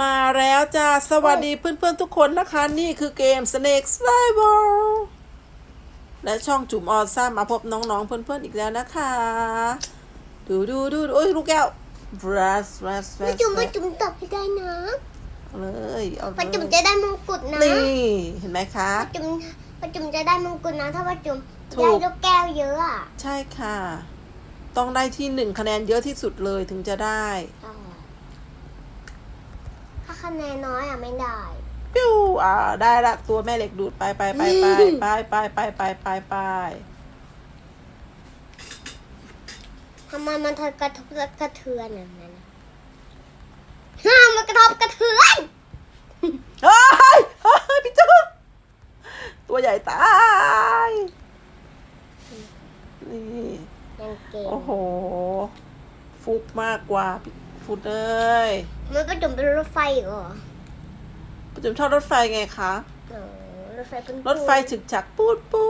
มาแล้วจ้า สวัสดีเพื่อนๆทุกคนนะคะ นี่คือเกม Snake Survival และช่องจุ๋มออซ่ามาพบน้องๆ เพื่อนๆอีกแล้วนะคะ ดูดูดูดูโอ้ยลูกแก้ว brass brass ป้า brass จุ๋มป้าจุ๋มตอบให้ได้นะเอาเลยเอาเลป้าจุ๋มยจะได้มงกุฎนะนี่เห็นไหมคะป้าจุ๋มป้าจุ๋มจะได้มงกุฎนะ ถ้าป้าจุ๋มถูกได้ลูกแก้วเยอะอะ ใช่ค่ะ ต้องได้ที่หนึ่งคะแนนเยอะที่สุดเลยถึงจะได้ถ้า คะแนนน้อยอะไม่ได้ปิ้วอ่าได้ละตัวแม่เหล็กดูดไปไปไปไปไปไปไปไปไปไปทำไมมันเธอกระทบกระเทือนอย่างนั้นอะฮ่ามันกระทบกระเทือนเฮ้ยเฮ้ยพี่จูตัวใหญ่ตายนี่ยังเก่งโอ้โห ฟุกมากกว่าพี่ ฟุดเอ้ยมันป้าจุ๋มเป็นรถไฟอีกเหรอประจุมชอบรถไฟไงคะเออรถไฟเป็นรถไฟฉึกฉักปูดปู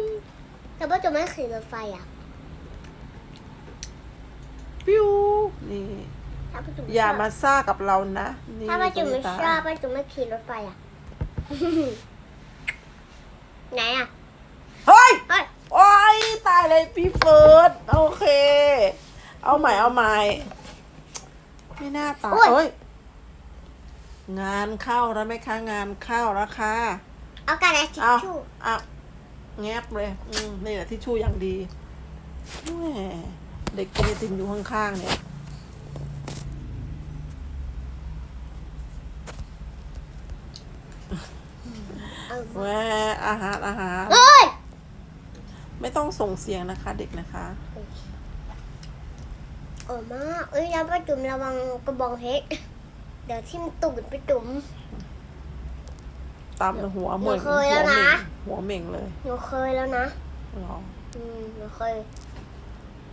นแต่ป้าจุ๋มไม่ขี่รถไฟอะปิ้วนี่ถ้าป้าจุ๋มอย่ามาซ่ากับเรานะนถ้าป้าจุ๋มไม่ชอบป้าจุ๋มไม่ขี่รถไฟอะไหนอะเฮ้ยเฮ้ยโอ้ยตายเลยพี่เฟิร์สโอเค เอาใหม่เอาใหม่ ไม่น่าตายโอ้ยเอ้ย งานเข้าแล้วไหมคะ งานเข้าแล้วค่ะเอากระดาษทิชเอาชู่เอาแงบเลย อืมนี่แหละที่ชู่อย่างดีแหมเด็กกินไอติมอยู่ข้างๆเนี่ยเอาแหวอาหารอาหารเฮ้ยไม่ต้องส่งเสียงนะคะ เด็กนะคะ โอ้มากเอ้ยแล้วป้าจุ๋มระวังกระบองเพชรเดี๋ยวทิ่มตูดไปจุ๋ม ตามหัวเหมือนหนูเคหัวยแล้วเหม่นะงหัวเหม่งเลยหนูเคยแล้วนะเหรออืมหนูเคย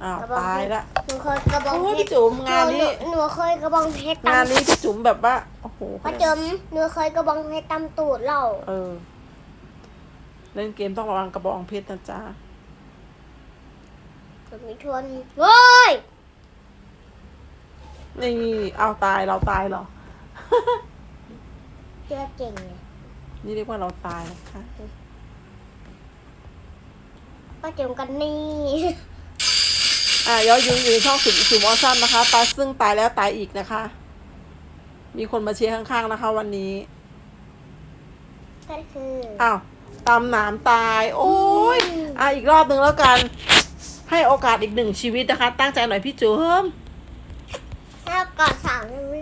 อ้าวกระบอง ตายละ หนูเคยกระบองโอ้ยเพพี่ชรจุ๋มงานนี้ หหหนูเคยกระบองเพชรงานตำนี้พี่จุ๋มแบบว่าโอ้โหป้าจุ๋มหนูเคยกระบองเพชรตำตูดเราเออ เล่นเกมต้องระวังกระบองเพชรนะจ๊ะจุ๋มมีชวนเฮ้ย นี่เอาตายเราตายเหรอ เชื่อเก่งไงนี่เรียกว่าเราตายนะคะป้าจุ๋มกันนี่ อะย้อนยืนอยู่ในช่องสุดสุมออซัมนะคะ ตายซึ่งตายแล้วตายอีกนะคะ มีคนมาเชียร์ข้างๆนะคะ วันนี้ก็คืออ้าวตามหนามตาย โอ้ยอะอีกรอบหนึ่งแล้วกัน ให้โอกาสอีกหนึ่งชีวิตนะคะ ตั้งใจหน่อยพี่จุ๋ม ถ้ากอดสามวิ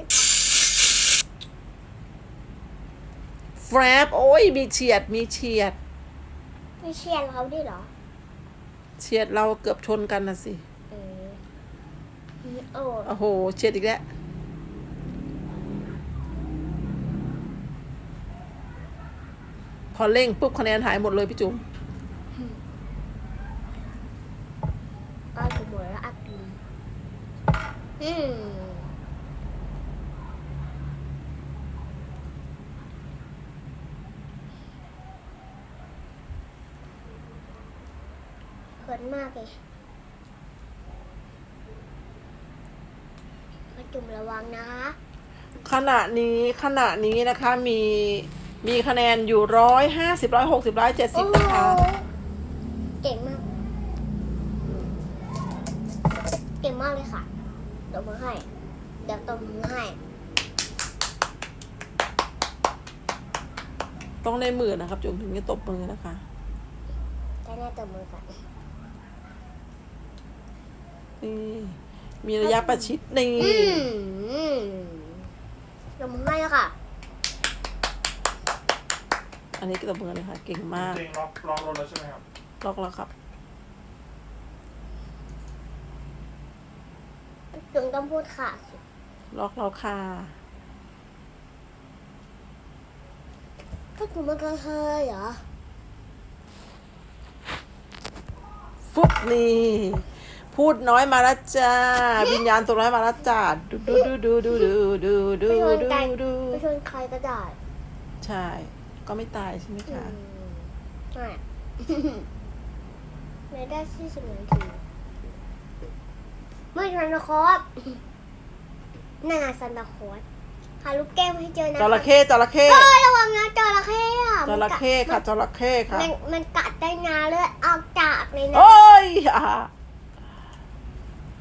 แฟรบโอ้ยมีเฉียดมีเฉียด ไม่เชียร์เขาด้วยเหรอเฉียดเราเกือบชนกันนะสิ เออโอ้โอ้โห เฉียดอีกแล้ว พอเร่งปุ๊บคะแนนหายหมดเลยพี่จุ๋มก็จะหมดแล้วอักดีอืมเขินมากเลยมาจุ่มระวังนะคะขณะนี้ขณะนี้นะคะมีมีคะแนนอยู่ร้อยห้าสิบร้อยหกสิบร้อยเจ็ดสิบนะคะ เก่งมาก เก่งมากเลยค่ะตบมือให้ เดี๋ยวตบมือให้ ต้องได้หมื่นนะครับจุ๋มถึงจะตบมือนะคะได้แน่ตบมือก่อน นี่ มีระยะประชิดนี่อืมตบมือให้แล้วค่ะ อันนี้ก็ตบมือเลยค่ะ เก่งมากจริงล็อกล็อกรถแล้วใช่ไหมครับ ล็อกแล้วครับจุงต้องพูดค่ะสิล็อกแล้วค่ะ ถ้าจุงมันกระเทยเหรอ ฟุบนี่ พูดน้อยมาแล้วจ้าวิญญาณตัวน้อยมาแล้วจ้าดูดูดูดูดูดูดูดูไม่ชนดูกันดูไม่ชนใครก็ได้ใช่ ก็ไม่ตายใช่ไหมอืคะมไม่ไม่ได้ที่สิบนาทีไม่ซันตาคลอสนั่นน่ะซันตาคลอสหาลูกแก้วให้เจอนะจระเข้จระเข้เฮ้ยระวังนะจระเข้อะจระเข้ค่ะจระเข้ค่ะมันมันกัดได้งาเลือดออกจากเลยนะโอ้ยอะ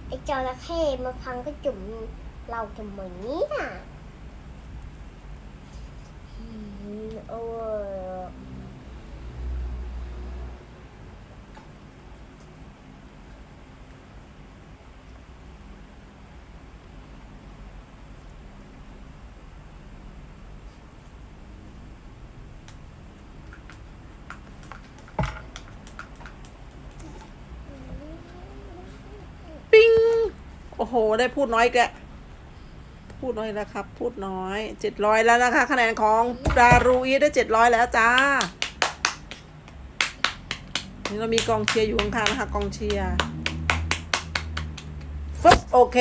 ไอ้จระเข้มาพังก็จุ่มเราทำไมนี่ยอืมโอ้ย ปิ้ง โอ้โห ได้พูดน้อยอีกแกแล้วพูดน้อยแล้วครับ พูดน้อยเจ็ดร้อยแล้วนะคะ คะแนนของดารูอีได้เจ็ดร้อยแล้วจ้า นี่เรามีกองเชียร์อยู่ข้างๆนะคะ กองเชียร์ฟึบโอเค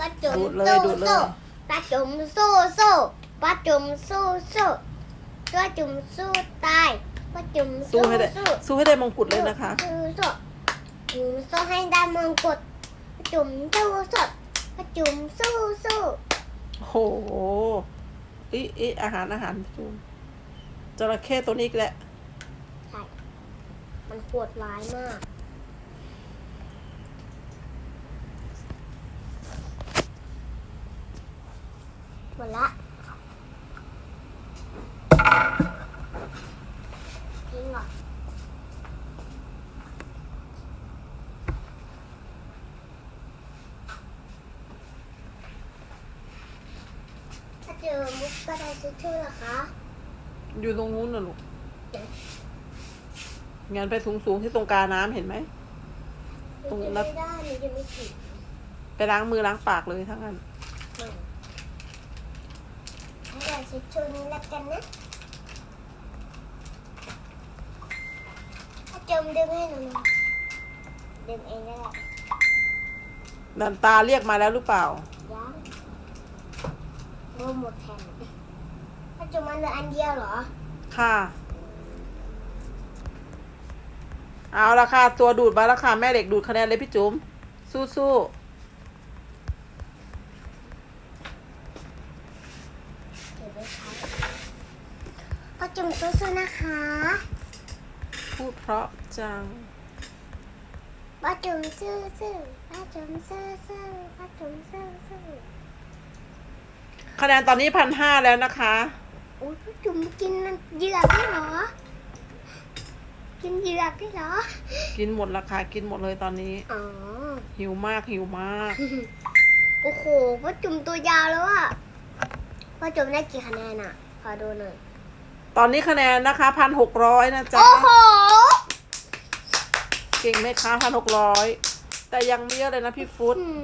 ปลาจุ่มดูดเลยสู้ดูดเลยสู้ปลาจุ่มสู้สู้ปลาจุ่มสู้สู้ตัวจุ่มสู้ตายปลาจุ่มสู้สู้ให้ได้สู้สู้ให้ได้มงกุฎเลยนะคะ สู้สู้จุ่มสู้ให้ได้มงกุฎปลา จุ่มสู้สู้ปลาจุ่มสู้สู้โอ้โหอีอีอาหารอาหารจูนจระเข้ตัวนี้อีกแหละ ใช่ มันโหดร้ายมาก หมดละทิ้งก่อนถ้าเจอมุกกระดาษ ทิชชู่เหรอคะอยู่ตรงนู้นน่ะลูกงานไปสูงสูงๆที่ตรงกลางน้ำเห็นไหม ตรงหนูนั้จะนไม่ได้หนูจะไม่ถึงไปล้างมือล้างปากเลยทั้งนั้นไม่ให้เราชิดชูนี้แล้วกันนะถ้าจมดึงให้หนูหน่อยดึงเองก็ได้ดันตาเรียกมาแล้วหรือเปล่ายังโอ้หมดแผ่น ถ้าจมมันเหลืออันเดียวเหรอ ค่ะ เอาละค่ะ ตัวดูดมาแล้วค่ะ แม่เด็กดูดคะแนนเลยพี่จุ๋มสู้สู้เก็บไว้ใช้ก็จมสู้ๆนะคะๆพูดเพราะจังป้าจุ่มซื่อซื่อป้าจุ่มซื่อซื่อป้าจุ่มซื่อซื่อคะแนนตอนนี้พันห้าแล้วนะคะโอ้ยป้าจุ่มกินเหยือกได้เหรอ กินเหยือกได้เหรอ กินหมดราคากินหมดเลยตอนนี้ อ๋อ หิวมากหิวมาก โอ้โหป้าจุ่มตัวยาวแล้วอะป้าจุ่มได้กี่คะแนนอะขอดูหน่อย ตอนนี้คะแนนนะคะพันหกร้อยนะจ๊ะ โอ้โห เก่งไหมคะพันหกร้อยแต่ยังไม่เยอะเลยนะพี่ฟุตอืม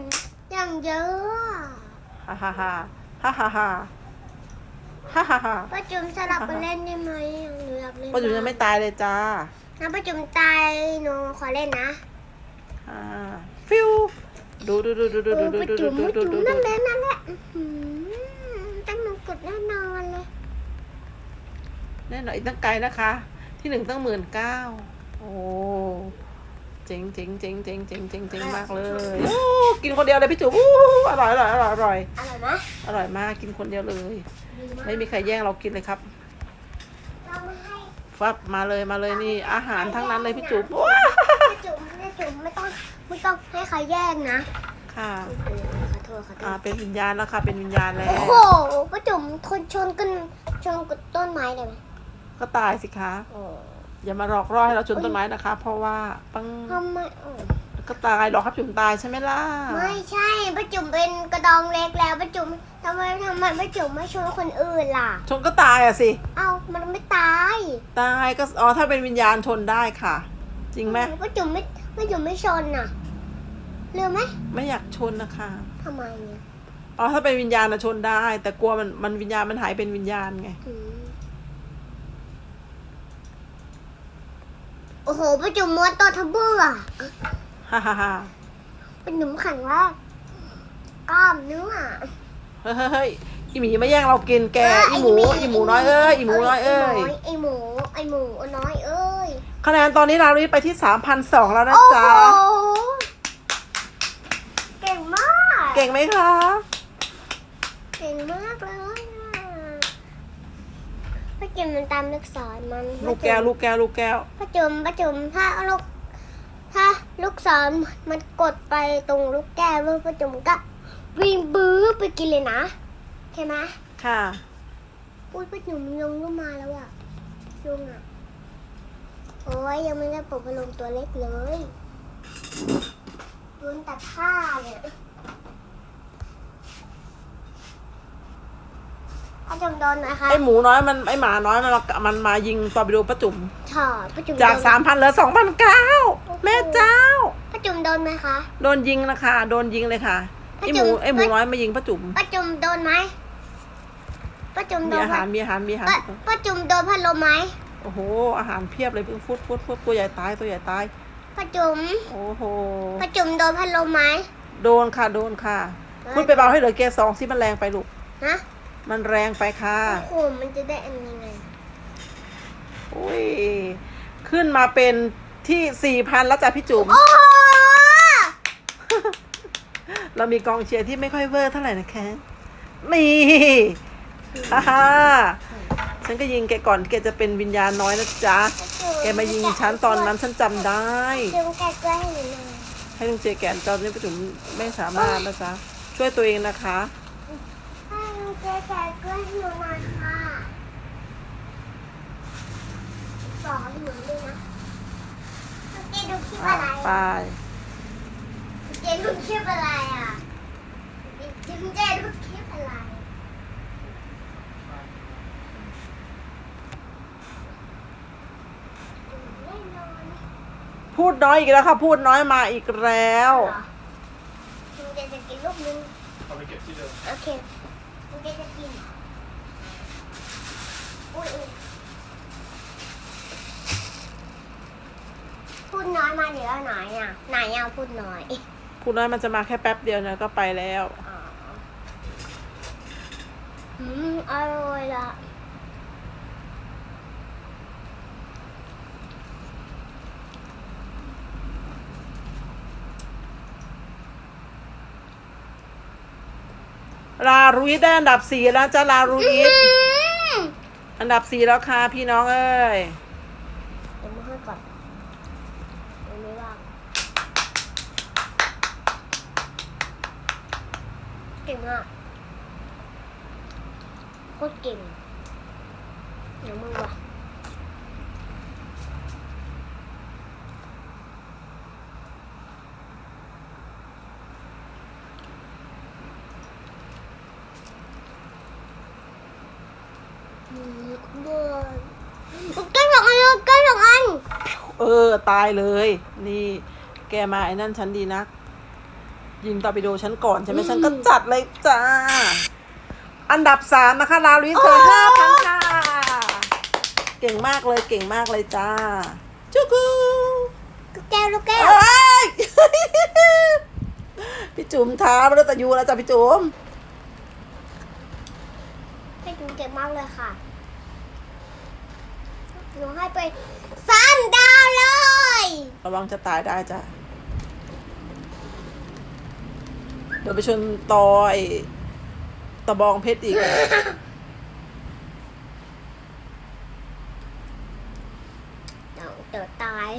อย่างเยอะอะฮ่าฮ่าฮ่าฮ่าฮ่าฮ่า ฮ่าฮ่าฮ่าป้าจุ่มสลับกันเล่นได้ไหมหนูอยากเล่นป้าจุ๋มยังไม่ตายเลยจ้าถ้าป้าจุ่มตายหนูขอเล่นนะอ่าฟิวดูดูดูดูดูโอ้ดูป้าดูจุ่มดูป้าดูจุ่มดูนั่นแหดูละนั่นแหละอื้อหือตั้งมงกุฎแน่นอนเลยแน่นอนอีกตั้งไกลนะคะ ที่หนึ่งตั้งหมื่นเก้าโอ้เจ๋งเจ๋งเจ๋งเจ๋งเจ๋งเจ๋งเจ๋งมากเลยโอ้กินคนเดียวเลยพี่จุ๋มอู้อร่อยอร่อยอร่อยอร่อยอร่อยไหมอร่อยมากกินคนเดียวเลยดีมากไม่มีใครแย่งเรากินเลยครับเราไม่ให้ฟับมาเลยมาเลยนี่อาหารทั้งนั้นเลยพี่จุ๋มว้าป้าจุ๋มป้าจุ๋มไม่ต้องไม่ต้องให้ใครแย่งนะ ค่ะเออขอโทษขอโทอ่าษเป็นวิญญาณแล้วค่ะเป็นวิญญาณแล้โอ้วโหป้าจุ๋มคนชนกันชนกับต้นไม้ได้ไหมก็ตายสิคะโอ้ อย่ามาหลอกล่อให้เราชนต้นไม้นะคะ เพราะว่าปังทำไมโอ้ก็ตายหรอกครับจุ๋มตายใช่ไหมล่ะไม่ใช่ป้าจุ๋มเป็นกระดองเล็กแล้วป้าจุ๋มทำไมทำไมป้าจุ๋มไม่ชนคนอื่นล่ะ ชนก็ตายอะสิ เอ้ามันไม่ตาย ตายก็อ๋อถ้าเป็นวิญญาณชนได้ค่ะ จริงไหมป้าจุ๋มไม่ป้าจุ๋มไม่ชนน่ะเรือไหมไม่อยากชนนะคะทำไมเนี่ยอ๋อถ้าเป็นวิญญาณนะชนได้ แต่กลัวมันมันวิญญาณมันหายเป็นวิญญาณไง อืม โอ้โหป้าจุ๋มม้วนตัวทับเบื่อฮ่าฮ่าฮ่าเป็นหนุ่มขังแรกกล้ามเนื้อเฮ้ยเฮ้ยเฮ้ยอีหมีมาแย่งเรากินแกอีหมูอีหมูน้อยเอ้ยอีหมูน้อยเอ้ยไอหมูไอหมูน้อยเอ้ยคะแนนตอนนี้เรารีไปที่สามพันสองแล้วนะโอ้โหจ๊ะเก่งมาก เก่งไหมคะ เก่งมากเลยอะป้า จุ๋มมันตามลูกศรมันลูกแก้วลูกแก้วลูกแก้วป้าจุ๋มป้าจุ๋มถ้าลูกถ้าลูกศรมันกดไปตรงลูกแก้วล้วป้าจุ๋มก็วิ่งบื้อไปกินเลยนะใช่ไหมค่ะอุ้ยป้าจุ๋มลงก็มาแล้วอะลงอะโอ้ยยังไม่ได้ปลุกพัดลมตัวเล็กเลยลุนแต่ผ้าเนี่ย ป้าจุ๋มโดนนะคะไอหมูน้อยมันไอหมาน้อยมันมามันมายิงตอร์ปิโดป้าจุ๋มถอดป้าจุ๋มจากโดนสามพันเหลือสองพันเก้าแม่เจ้าป้าจุ๋มโดนไหมคะ โดนยิงนะคะโดนยิงเลยค่ะไอป้าหจุ๋มูมไอหมูน้อยมายิงป้าจุ๋มป้าจุ๋มโดนไหมป้าจุ๋มโดมีนอาไหมหารมีอาหารมีอาหารป้าป้าจุ๋มโดนพัดลมไหมโอ้โห อาหารเพียบเลยเพิ่งฟุดฟุดฟุดตัวใหญ่ตายตัวใหญ่ตายป้าจุ๋มโอ้โหป้าจุ๋มโดนพัดลมไหมโดนค่ะโดนค่ะพูดไปเบาให้เหลือเกสองสิมันแรงไปลูกฮะ มันแรงไปค่ะ โอ้โหมันจะได้อันนี้ไงโอ้ย ขึ้นมาเป็นที่สี่พันแล้วจ้ะพี่จุ๋ม โอ้โหเรามีกองเชียร์ที่ไม่ค่อยเวอร์เท่าไหร่นะคะ นี่ฮ่าฮ่าฉันก็ยิงแกก่อนแกจะเป็นวิญญาณน้อยนะจ๊ะ แกมายิงฉันตอนนั้นฉันจำได้ จุ๋มแกะกล้วยให้หนูหน่อยให้ลุงเจแกนตอนนี้ประจุมไม่สามารถนะจ๊ะ ช่วยตัวเองนะคะให้ลุง เจแกะกล้วยให้หนูหน่อยค่ะสอนหนูด้วยนะลุงเจดูคลิปอะอะไรไปลุงเจดูคลิปอะไรอะลุงเจดูคลิปอะไรแน่นอนพูดน้อยอีกแล้วค่ะ พูดน้อยมาอีกแล้วเหรอลุงเจจะกินลูกนึงเอาไปเก็บที่เดิมโอเค ลุงเจจะกินอุ้ยอุ๊ยพูดน้อยมาเดี๋ยวไหนอะไหนอะพูดน้อยพูดน้อยมันจะมาแค่แป๊บเดียวนะก็ไปแล้ว อ๋ออืมอร่อยละ ลารุอิสได้อันดับสี่แล้วจ้ะลารุอิสอืมอันดับสี่แล้วค่ะพี่น้องเอ้ยเดี๋ยวมาให้ก่อนเดี๋ยวไม่ว่างเก่งมากโคตรเก่งเดี๋ยวมึงว่ะอืมเบื่อใกล้สองอันแล้วใกล้สองอัน เออตายเลย นี่แกมาไอ้นั่นฉันดีนัก ยิงตอร์ปิโดฉันก่อนใช่ไหมฉันก็จัดเลยจ้า อันดับสามนะคะลาลุอิสเธอห้าพันค่ะ เก่งมากเลยเก่งมากเลยจ้า จุกูลูกแก้วลูกแก้วเอ้ยพี่จุ๋มท้ามาแล้วแต่ยูแล้วจ้ะพี่จุ๋มให้ดูเก่งมากเลยค่ะหนูให้ไปสามดาวเลย ระวังจะตายได้จ้ะ เดี๋ยวไปชนตอไอตะบองเพชรอีก เดี๋ยวเดี๋ยวตาย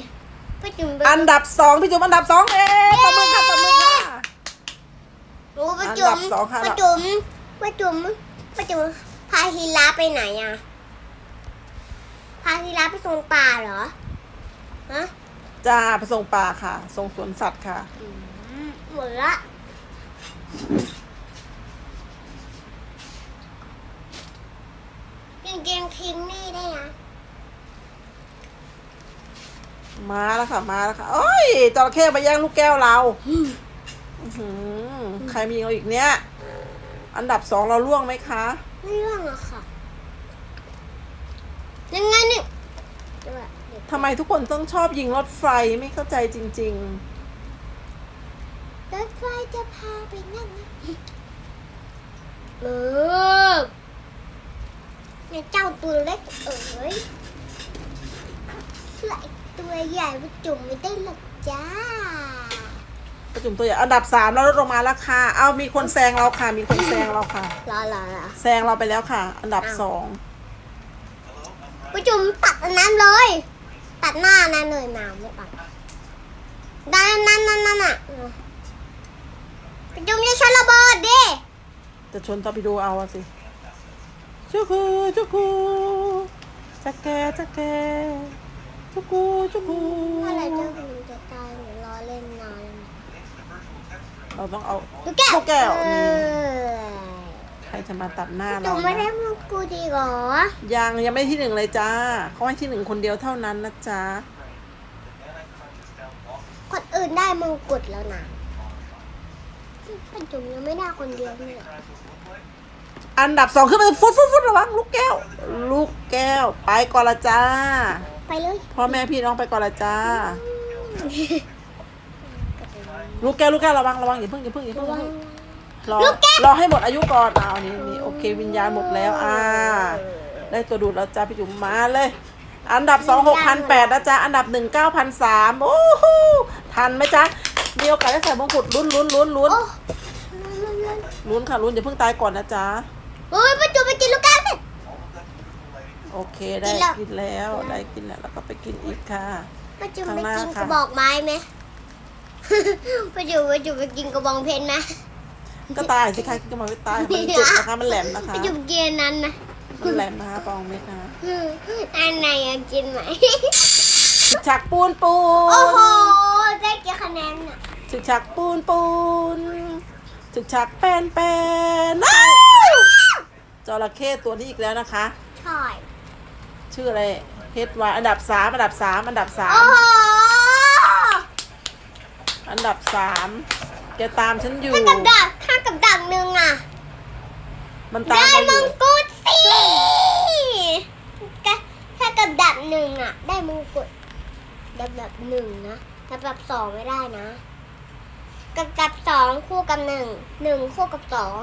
ไปจุ่มไปอันดับสองพี่จุ๋มอันดับสองเอ๊ะตบมือค่ะตบมือค่ะหนูไปจุ่อัมนดับสองค่ะไปจุ่มไปจุ่มไปจุ่มพาฮีราฟไปไหนอะ พาฮีราฟไปโซนป่าเหรอ ฮะ จ้าไปส่งป่าค่ะ ส่งสวนสัตว์ค่ะหมดละจริงๆทิ้งนี่ได้นะมาแล้วค่ะ มาแล้วค่ะโอ้ยจระเข้มาแย่งลูกแก้วเราอื้อหือใครมีเราอีกเนี้ยอันดับสองเราล่วงไหมคะ ไม่เรื่องอะค่ะ ยังไงนี่เดี๋ยวอะเดี๋ยว ทำไมทุกคนต้องชอบยิงรถไฟไม่เข้าใจจริง รถไฟจะพาไปนั่นนะเออเนี่ยเจ้าตัวเล็กเอ๋ยเสื้อไอ้ตัวใหญ่ไปจุ่มไม่ได้หรอกจ้าประจุมตัวใหญ่อันดับสามแล้วลดลงมาแล้วค่ะ เอามีคนแซงเราค่ะ มีคนแซงเราค่ะ รอรอรอแซงเราไปแล้วค่ะ อันดับอ้าวสองประจุมตัดอันนั้นเลย ตัดหน้านั้นเลยมาไม่ตัดด้านนั้นนั่นนั่นน่ะประจุมจะใช้ระเบิดดิ จะชนตอร์ปิโดเอาอะสิจุกูจุกูจักแกจักแกจุกูจุกูเมื่อไหรเจ้าคุณจะตายหนูรอเล่นนานเราต้องเอา ลูกแก้ว ลูกแก้ว เอนี่อใครจะมาตัดหน้าประเราจุมไม่ได้นะมงกูดีหรอยังยังไม่ที่หนึ่งเลยจ้าเขาให้ที่หนึ่งคนเดียวเท่านั้นนะจ๊ะคนอื่นได้มงกุฎแล้วนะประจุมยังไม่ได้คนเดียวเนี่ยอันดับสองขึ้นไปฟุดฟุดฟุดระวังลูกแก้ว ลูกแก้ว ไปก่อนละจ้าไปเลยพ่อแม่พี่น้องไปก่อนละจ้า ลูกแก้วลูกแก้วระวังระวังอย่าเพิ่งอย่าเพิ่งอย่าเพิ่งอย่าเพิ่ง รอรอให้หมดอายุก่อนอ้าวนี่นี่โอเควิญญาณหมดแล้วอ่า ได้ตัวดูดแล้วจ้าพี่จุ๋มมาเลย อันดับสองหกพันแปดนะจ๊ะ อันดับหนึ่งเก้าพันสามโอ้โหทันไหมจ๊ะ มีโอกาสได้ใส่มงกุฎลุ้นลุ้นลุ้นลุ้นโอ้ลุ้นค่ะลุ้นอย่าเพิ่งตายก่อนนะจ๊ะโอ้ยประจุมไปกินลูกแก้วสิโอเคได้กินแล้วกินแล้วได้กินแล้วแล้วก็ไปกินอีกค่ะประจุมข้างไปหน้ากินค่ะกระบอกไม้ไหมประจุมประจุมไปกินกระบองเพชรไหม ก็ตายสิคะก็มาไม่ตายมันจุกนะคะมันแหลมนะคะประจุมกินอันนั้นนะมันแหลมนะคะปองเม็ดนะคะอันไหนอยากกินไหมฉึกฉักปูนปูโอ้โหนได้กี่คะแนนอะฉึกฉักปูนปูนฉึกฉักแปนแปนอ้าวจระเข้ตัวนี้อีกแล้วนะคะใช่ชื่ออะไรเฮดวายอันดับสามอันดับสามอันดับสาโอ้มโหอันดับสามแกตามฉันอยู่ถ้ากับ ดักถ้ากับดักหนึ่งอะ มันตามได้เราอมยู่งกุฎสิก็ถ้ากับดักหนึ่งอะ ได้มงกุฎดับดับหนึ่งนะดับดับสองไม่ได้นะกับดับสองคู่กับหนึ่งหนึ่งคู่กับสอง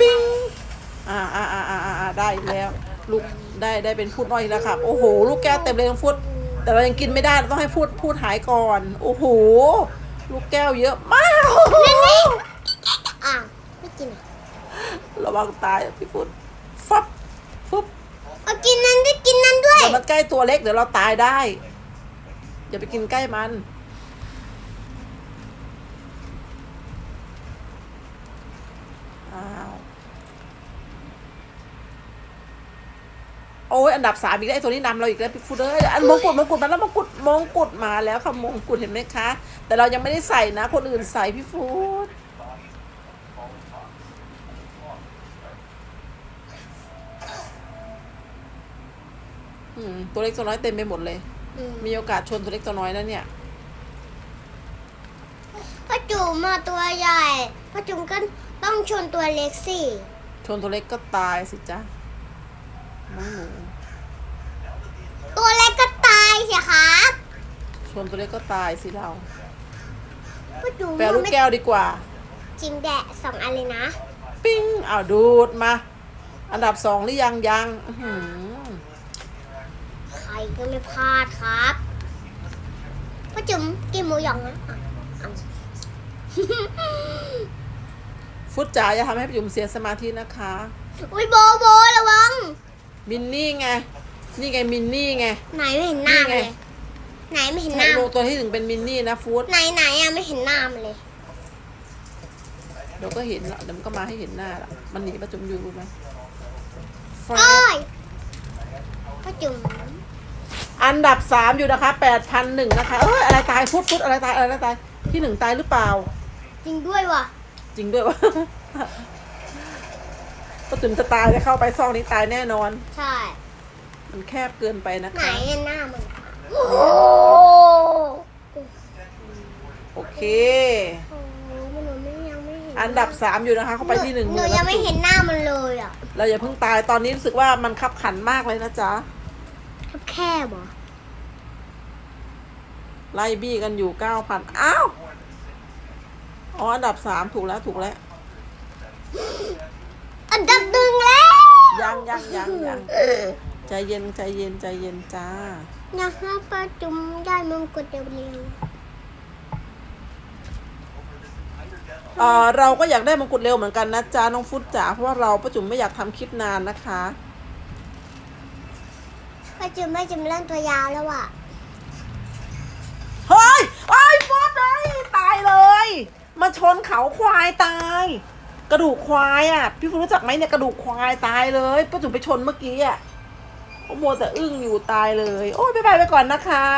ปิ้งอ่าอ่าอ่าอ่าอ่าได้อีกแล้ว ลูกได้ได้เป็นพูดน้อยอีกแล้วครับโอ้โห ลูกแก้วเต็มเลยทั้งฟุตแต่เรายังกินไม่ได้เราต้องให้พูดพูดหายก่อน โอ้โห ลูกแก้วเยอะมากอ้าวไม่กินอะระวังตายพี่ฟุตฟับฟุบเอากินนั้นด้วยกินนั้นด้วยเดี๋ยวมันใกล้ตัวเล็กเดี๋ยวเราตายได้ อย่าไปกินใกล้มันอ้าว โอ้ยอันดับสามอีกแล้วไอ้ตัวนี้นำเราอีกแล้วพี่ฟุตเอ้ยอันมงกุฎมงกุฎมาแล้วมงกุฎมงกุฎมาแล้วค่ะมงกุฎเห็นไหมคะ แต่เรายังไม่ได้ใส่นะ คนอื่นใส่พี่ฟุตอืมตัวเล็กตัวน้อยเต็มไปหมดเลยอืมมีโอกาสชนตัวเล็กตัวน้อยนะเนี่ยพ่อจุ๋มมาตัวใหญ่พ่อจุ๋มก็ต้องชนตัวเล็กสิ ชนตัวเล็กก็ตายสิจ๊ะน้องหนูตัวเล็ก ก็ตายสิครับชนตัวเล็กก็ตายสิเราพ่อจุ๋มแปลลูกแก้วดีกว่า จริงแดะสองอันเลยนะ ปิ้งอ้าวดูดมา อันดับสองหรือยังยังอื้อหือใครก็ไม่พลาดครับพ่อจุ๋มกินหมูหยองนะอะอะฟุตจ๋าอย่าทำให้พี่จุ๋มเสียสมาธินะคะ อุ้ยโบโบระวัง มินนี่ไง นี่ไงมินนี่ไง ไหนไม่เห็นหน้ามันนี่เลไงยไหนไม่เห็นหใช่น้าโลตัวที่หนึ่งเป็นมินนี่นะฟุตไหนไหนอะไม่เห็นหน้ามันเลย เดี๋ยวก็เห็นละเดี๋ยวมันก็มาให้เห็นหน้าละมันหนีประจุมอยู่รู้ไหมแฟโอ้บยพ่อจุ๋มอันดับสามอยู่นะคะแปดพันหนึ่งนะคะเอ้ยอะไรตายฟุตฟุตอะไรตายอะไรตายที่หนึ่งตายหรือเปล่า จริงด้วยว่ะจริงด้วยวะประจุมจะตายจะเข้าไปซองนี้ตายแน่นอน ใช่ มันแคบเกินไปนะไหนคะ อะหน้ามันโอ้โอเคโหมันหนูไม่ยังไม่เห็นอันดับสามอยู่นะคะ เข้าไปที่หนึ่งหหนูมื่นยัแล้วงไม่เห็นหน้ามันเลยอะเราอย่าเพิ่งตายตอนนี้รู้สึกว่ามันขับขันมากเลยนะจ๊ะทับแคบเหรอไล่บี้กันอยู่เก้าพันอ้าว อ๋อ อันดับสามถูกแล้วถูกแล้ว อันดับหนึ่งแล้วยังยังยังยัง ใจเย็นใจเย็นใจเย็นจ้านะคะประจุมได้มงกุฎเร็วเออเราก็อยากได้มงกุฎเร็วเหมือนกันนะจ้าน้องฟุตจ๋าเพราะว่าเราประจุมไม่อยากทำคลิปนานนะคะประจุมไม่จุมเล่นตัวยาวแล้วอะเฮ้ยเฮ้ยฟุตเลยตายเลย มาชนเขาควายตาย กระดูกควายอะ พี่ฟุตรู้จักไหมเนี่ยกระดูกควายตายเลยประจุมไปชนเมื่อกี้อะ โอ้โมวแต่อึ้งอยู่ตายเลย โอ้ยบ๊ายบายไปก่อนนะคะ